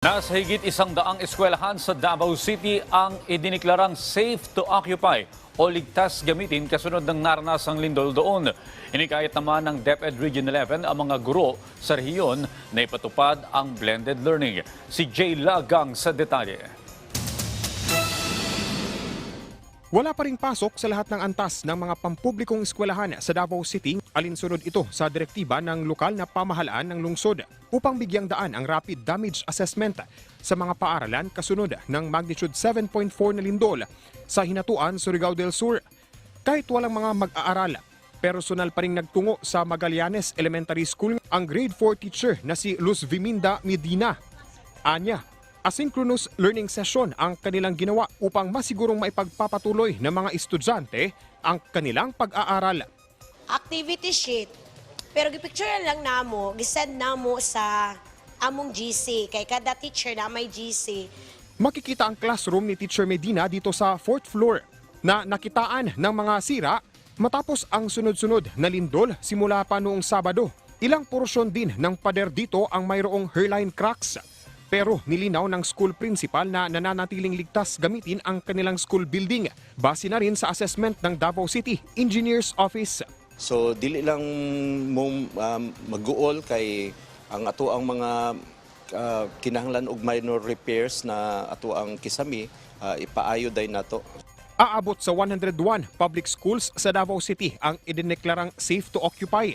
Nasa higit isang daang eskwelahan sa Davao City ang idiniklarang safe to occupy o ligtas gamitin kasunod ng naranasang lindol doon. Inikayat naman ng DepEd Region 11 ang mga guro sa rehiyon na ipatupad ang blended learning. Si Jay Lagang sa detalye. Wala pa ring pasok sa lahat ng antas ng mga pampublikong eskwelahan sa Davao City. Alinsunod ito sa direktiba ng lokal na pamahalaan ng lungsod upang bigyang daan ang rapid damage assessment sa mga paaralan kasunod ng magnitude 7.4 na lindol sa Hinatuan, Surigao del Sur. Kahit walang mga mag-aaral, personal pa rin nagtungo sa Magallanes Elementary School ang grade 4 teacher na si Luz Viminda Medina. Anya, asynchronous learning session ang kanilang ginawa upang masigurong maipagpapatuloy ng mga estudyante ang kanilang pag-aaral. activity sheet. Pero gipicture lang namo, gisend namo sa among GC kay kada teacher na may GC. Makikita ang classroom ni Teacher Medina dito sa fourth floor na nakitaan ng mga sira matapos ang sunod-sunod na lindol simula pa noong Sabado. Ilang porsyon din ng pader dito ang mayroong hairline cracks. Pero nilinaw ng school principal na nananatiling ligtas gamitin ang kanilang school building base na rin sa assessment ng Davao City Engineers Office. So dili lang mo um, mag-uol kay ang ato ang mga ah, kinahanglan og minor repairs na ato ang kisami ah, ipaayo day nato. Aabot sa 101 public schools sa Davao City ang idineklarang safe to occupy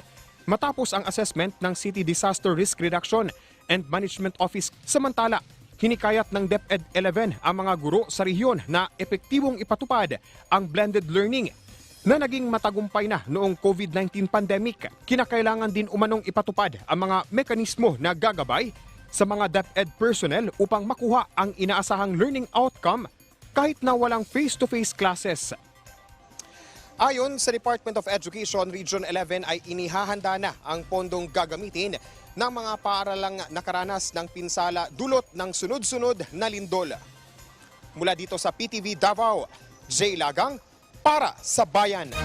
matapos ang assessment ng City Disaster Risk Reduction and Management Office. Samantala, hinikayat ng DepEd 11 ang mga guro sa rehiyon na epektibong ipatupad ang blended learning na naging matagumpay na noong COVID-19 pandemic. Kinakailangan din umanong ipatupad ang mga mekanismo na gagabay sa mga DepEd personnel upang makuha ang inaasahang learning outcome kahit na walang face-to-face classes. Ayon sa Department of Education, Region 11 ay inihahanda na ang pondong gagamitin ng mga paaralang nakaranas ng pinsala dulot ng sunod-sunod na lindol. Mula dito sa PTV Davao, Jay Lagang para sa Bayan.